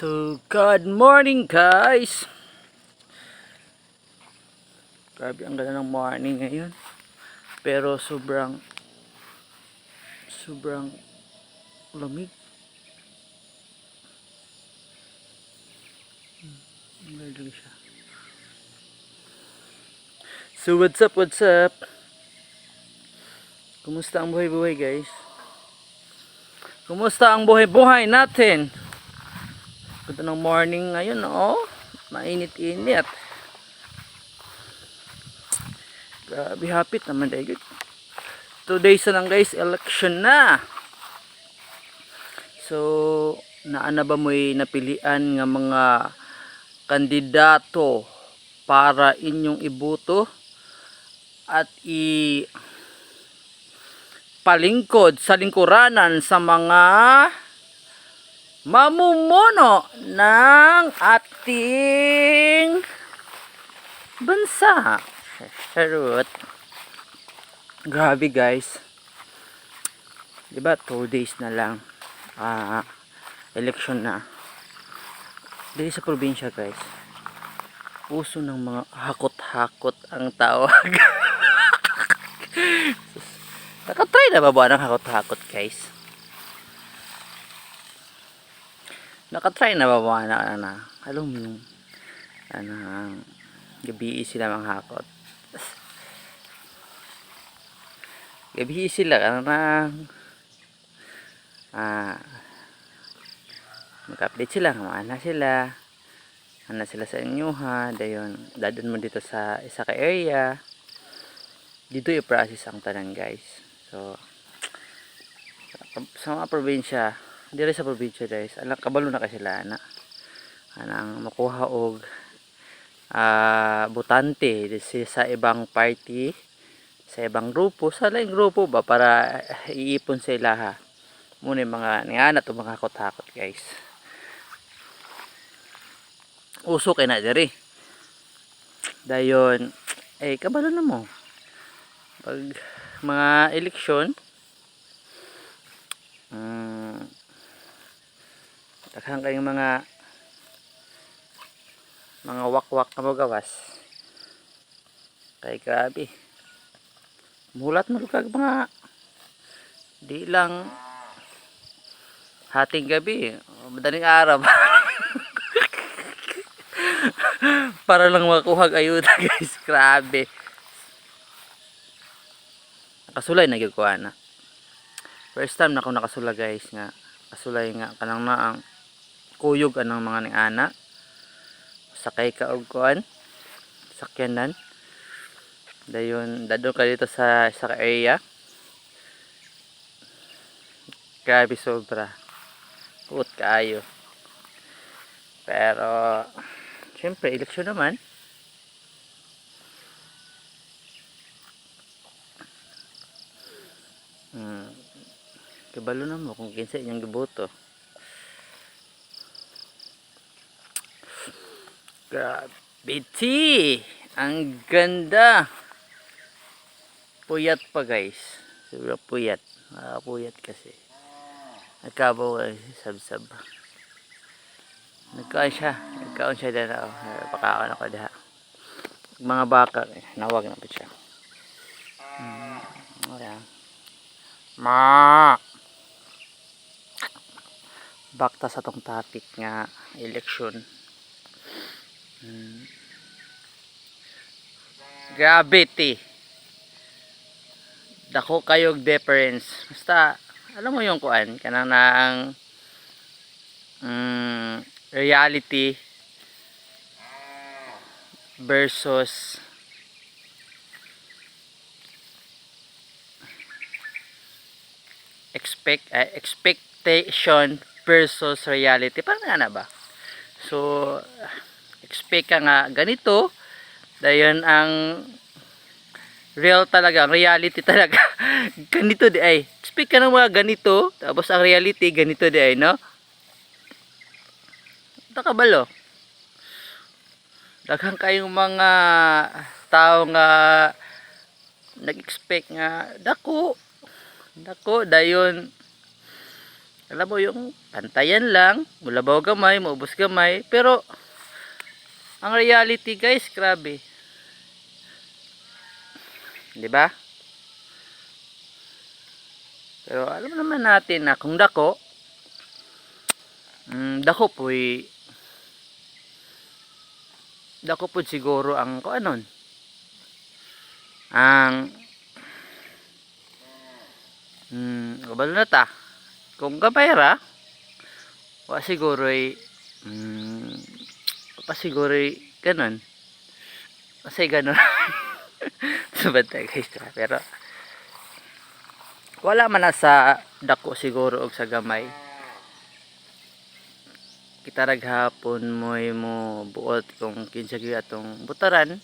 So, good morning guys! Grabe ang ganda ng morning ngayon. Pero sobrang sobrang lamig. Hmm, Ang siya. So, what's up, what's up? Kumusta ang buhay-buhay guys? Kumusta ang buhay-buhay natin? Ganda ng morning ngayon, oh. Mainit-init. Grabe hapit naman dahil. Two days na lang guys, election na. So, naana ba mo'y napilian nga mga kandidato para inyong ibuto at i palingkod sa lingkuranan sa mga mamumuno ng ating bansa. Charot. Grabe guys. 'Di ba? Two days na lang. Ah, election na. Dito sa probinsya guys. Puso ng mga hakot-hakot ang tawag. Nakatry na ba ba ng hakot-hakot guys? Nakatry na ba ba? Na, na. Alam mo yung ano, gabi sila manghakot. gabi sila na. Ah. Mag-update sila kumana sila. Ano sila sa inyo ha dayon. Dadun mo dito sa isa ka area. Dito i-process ang tanan guys. So sa mga probinsya dito sa probinsya guys. Alam kabalo na kasi sila na anang makuha og ah butante sa ibang party sa ibang grupo. Sa laing grupo ba para iipon sa ilaha muna yung mga ningana to mga hakot-hakot guys. Uso kay na diri. Dayon eh kabalo na mo. Pag mga eleksyon um, takhan kayong mga mga wakwak na magawas. Kay grabe. Mulat mo kag mga di lang hating gabi madaling araw. Para lang makuha ayuda guys. Grabe. Nakasulay na gyud ko ana first time na ako nakasula guys nga. Kasulay nga kanang na ang kuyog anang mga ning ana. Sakay ka og kuan sakyanan. Dayon dadon ka dito sa sa area. Grabe sobra. Puot kaayo. Pero syempre eleksyon naman. Hmm. kabalo na mo kung kinsa inyong giboto grabe tea ang ganda. Puyat pa guys. Sobra puyat. Ah, puyat kasi. Nagkabaw ay sab-sab. Nagkaon siya. Nagkaon siya dyan oh. pakaon ako diha. Mga baka nawag na pa siya. Hmm. ma. Bakta sa tong topic nga election hmm. gravity dako kayog difference. Basta alam mo yung kuan kanang na ang mm, reality versus expect eh, expectation versus reality. Parang nga na ba? So expect ka nga ganito. Dayon ang real talaga ang reality talaga. Ganito di ay. Expect ka ng mga ganito tapos ang reality ganito di ay no? Nakabalo daghang kayong mga tao nga nag-expect nga dako dako dayon. Alam mo yung pantayan lang, mulabaw gamay, maubos gamay, pero ang reality guys, grabe. 'Di ba? Pero alam naman natin na kung dako, mm, dako po'y dako po siguro ang kuanon. Ang mm, kabalo na ta. Kung kapayra, wa siguro mm, pa siguro ganun. Kasi ganun. Sabantay guys. Pero wala man sa dako siguro og sa gamay kita raghapon mo mo buot kung kinsa atong butaran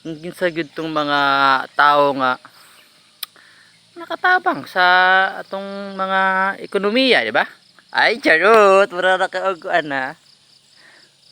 kung kinsa gyud tong mga tao nga nakatabang sa atong mga ekonomiya di ba ay charot mura ra ka og ana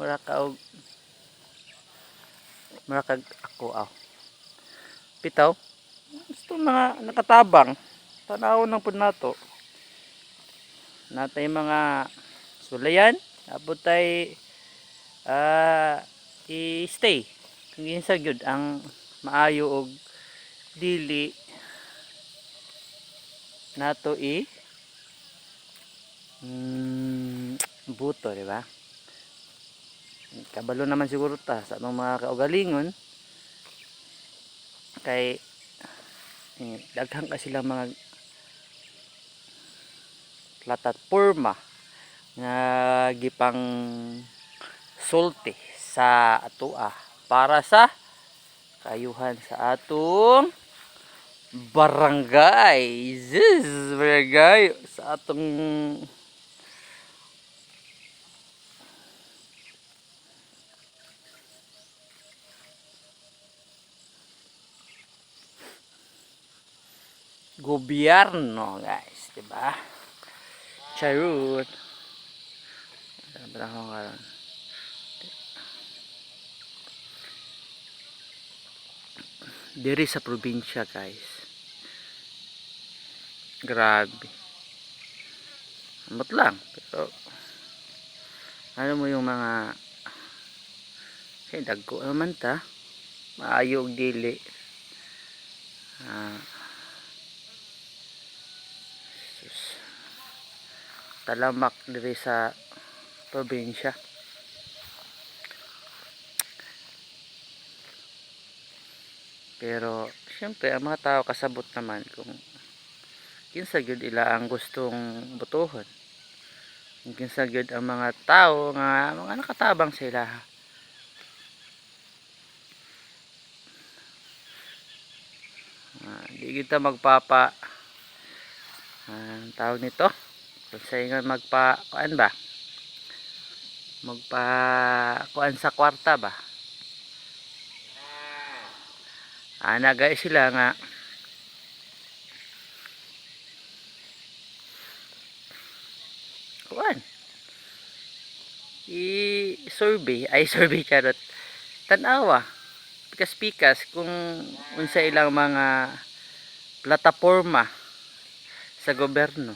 mura ka og mura kag ako aw. Pitaw gusto mga nakatabang. Tanaw ng pud nato. Natay mga sulayan abot tay ah i-stay. Kung ginsa gyud ang maayo og dili nato i mm, buto di ba kabalo naman siguro ta sa atong mga kaugalingon. Kay eh, daghang ka silang mga platforma nga gipang sulti sa atoa para sa kayuhan sa atong barangay. Ziz, barangay sa atong gobyerno guys di ba charut Berapa karon? Diri sa probinsya, guys. Grabe. Amot lang, pero ano mo yung mga kay dagko naman ta. Maayo og dili. Ah. Sus. Talamak diri sa probinsya. Pero syempre ang mga tao kasabot naman kung kinsa gyud ila ang gustong butuhon. Kung kinsa gyud ang mga tao nga mga nakatabang sila. Ah, di kita magpapa ang tawag nito? Kung sa ingon magpa kuan ba? Magpa kuan sa kwarta ba? Ana guys sila nga. Kuan? I survey ay survey charot tanawa. Pikas pikas kung unsa ilang mga plataforma sa gobyerno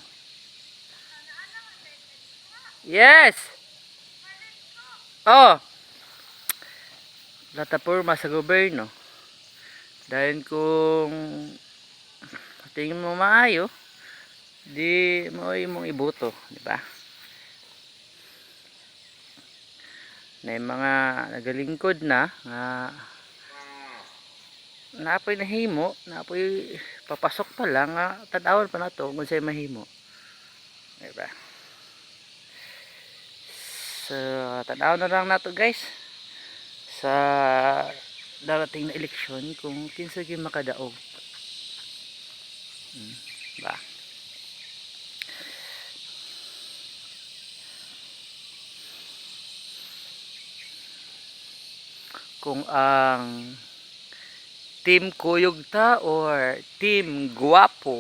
yes Oh. Plataforma sa gobyerno. Dahil kung tingin mo maayo, di mo imong iboto, di ba? Na mga nagalingkod na nga napoy nahimo, napoy papasok pa lang nga tanawan pa na to kung sa'yo mahimo. Di ba? So, tanaw na lang nato guys sa darating na eleksyon kung kinsa gyud makadaog. Hmm? Kung ang team kuyog ta or team guwapo.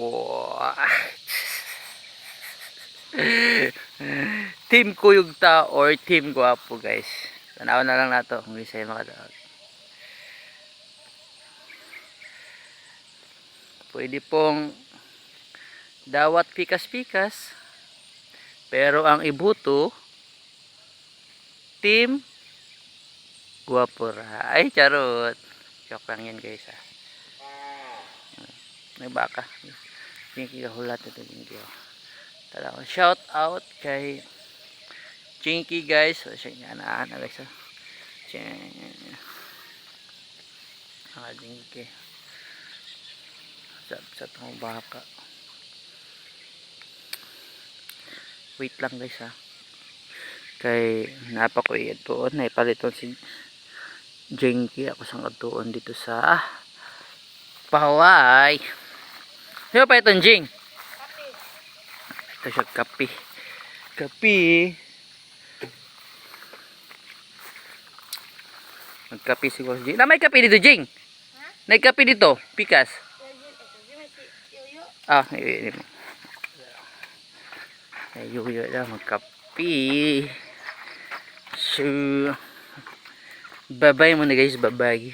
team kuyog ta or team guwapo guys tanaw na lang nato kung di sa'yo makadaog pwede pong dawat pikas pikas Pero ang ibuto, team Guapura. Ay, charot. Joke lang yan guys ha. May baka. Jinky kahulat ito Jinky. Talaga. Shout out kay Jinky guys. O siya nga na na guys. ha. Siya. Ah, Jinky. Sa sa tong baka. Wait lang guys ha. Kay napakuiyad po. Naipaliton si Jinky. Ako sang agtuon dito sa Paway. Sino pa itong Jing? Ito siya kape. Kape. Magkape si Boss Jing. Na may kape dito, Jing. May kape dito, pikas. Ah, yun, yun. Ay, yuyo lang, babay muna guys, babay.